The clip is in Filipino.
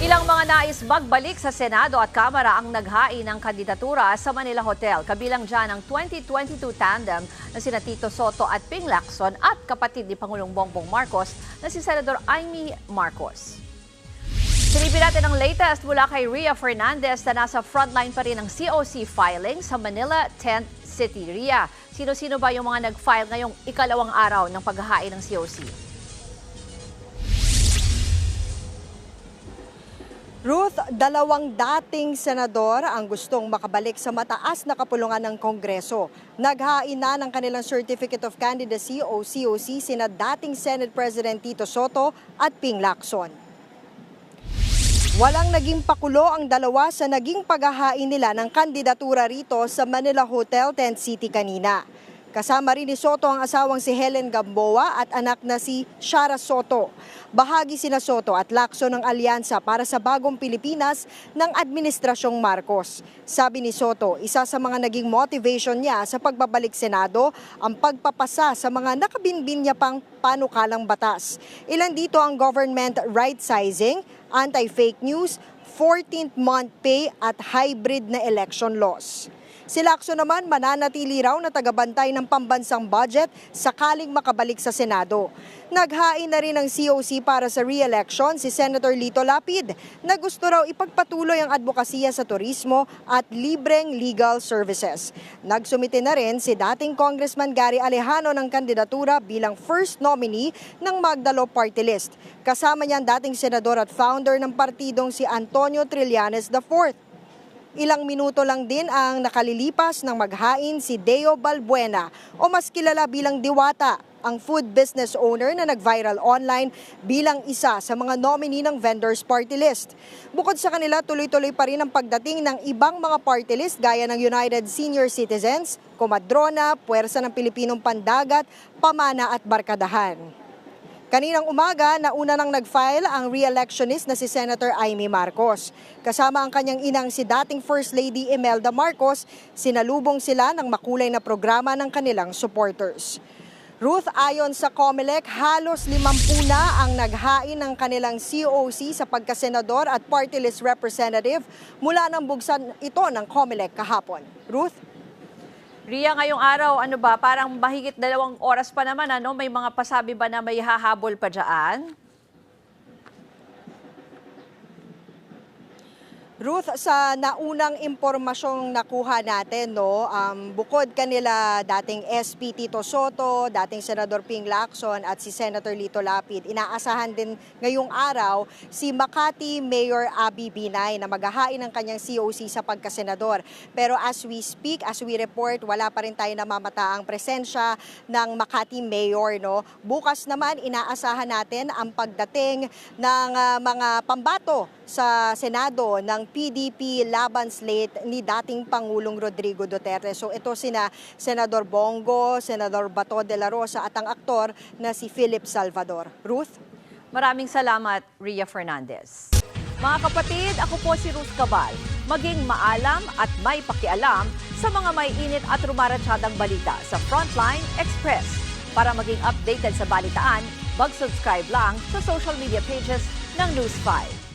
Ilang mga nais magbalik sa Senado at Kamara ang naghain ng kandidatura sa Manila Hotel. Kabilang dyan ang 2022 tandem na sina Tito Soto at Ping Lacson at kapatid ni Pangulong Bongbong Marcos na si Senador Amy Marcos. Silipin natin ang latest mula kay Ria Fernandez na nasa frontline pa rin ng COC filing sa Manila 10th City. Ria, sino-sino ba yung mga nag-file ngayong ikalawang araw ng paghahain ng COC? Ruth, dalawang dating senador ang gustong makabalik sa mataas na kapulungan ng Kongreso. Naghain na ng kanilang Certificate of Candidacy o COC sina dating Senate President Tito Soto at Ping Lacson. Walang naging pakulo ang dalawa sa naging paghahain nila ng kandidatura rito sa Manila Hotel 10 City kanina. Kasama rin ni Soto ang asawang si Helen Gamboa at anak na si Shara Soto. Bahagi sina Soto at Lacson ng alyansa para sa bagong Pilipinas ng Administrasyong Marcos. Sabi ni Soto, isa sa mga naging motivation niya sa pagbabalik Senado ang pagpapasa sa mga nakabinbin niya pang panukalang batas. Ilan dito ang government right sizing, anti-fake news, 14th month pay at hybrid na election laws. Si Lacson naman mananatili raw na tagabantay ng pambansang budget sakaling makabalik sa Senado. Naghain na rin ng COC para sa re-election si Senator Lito Lapid na gusto raw ipagpatuloy ang advokasya sa turismo at libreng legal services. Nagsumite na rin si dating Congressman Gary Alejano ng kandidatura bilang first nominee ng Magdalo Party List. Kasama niyan dating senador at founder ng partidong si Antonio Trillanes IV. Ilang minuto lang din ang nakalilipas ng maghain si Deo Balbuena o mas kilala bilang Diwata, ang food business owner na nag-viral online bilang isa sa mga nominee ng vendors party list. Bukod sa kanila, tuloy-tuloy pa rin ang pagdating ng ibang mga party list gaya ng United Senior Citizens, Komadrona, Puwersa ng Pilipinong Pandagat, Pamana at Barkadahan. Kaninang umaga, nauna nang nag-file ang re-electionist na si Senator Amy Marcos. Kasama ang kanyang inang si dating First Lady Imelda Marcos, sinalubong sila ng makulay na programa ng kanilang supporters. Ruth, ayon sa COMELEC, halos limampu na ang naghain ng kanilang COC sa pagkasenador at party list representative mula ng bugsan ito ng COMELEC kahapon. Ruth? Ria, ngayong araw, ano ba, parang mahigit dalawang oras pa naman, ano? May mga pasabi ba na may hahabol pa dyan? Ruth, sa naunang impormasyong nakuha natin, no, um, bukod kanila dating SP Tito Soto, dating Senador Ping Lacson at si Senator Lito Lapid, inaasahan din ngayong araw si Makati Mayor Abby Binay na maghahain ng kanyang COC sa pagkasenador. Pero as we speak, as we report, wala pa rin tayo namamataang presensya ng Makati Mayor. No? Bukas naman, inaasahan natin ang pagdating ng ah, mga pambato sa Senado ng PDP laban slate ni dating Pangulong Rodrigo Duterte. So ito sina Senador Bongo, Senador Bato de la Rosa at ang aktor na si Philip Salvador. Ruth? Maraming salamat, Ria Fernandez. Mga kapatid, ako po si Ruth Cabal. Maging maalam at may pakialam sa mga may init at rumaratsyadang balita sa Frontline Express. Para maging updated sa balitaan, mag-subscribe lang sa social media pages ng News 5.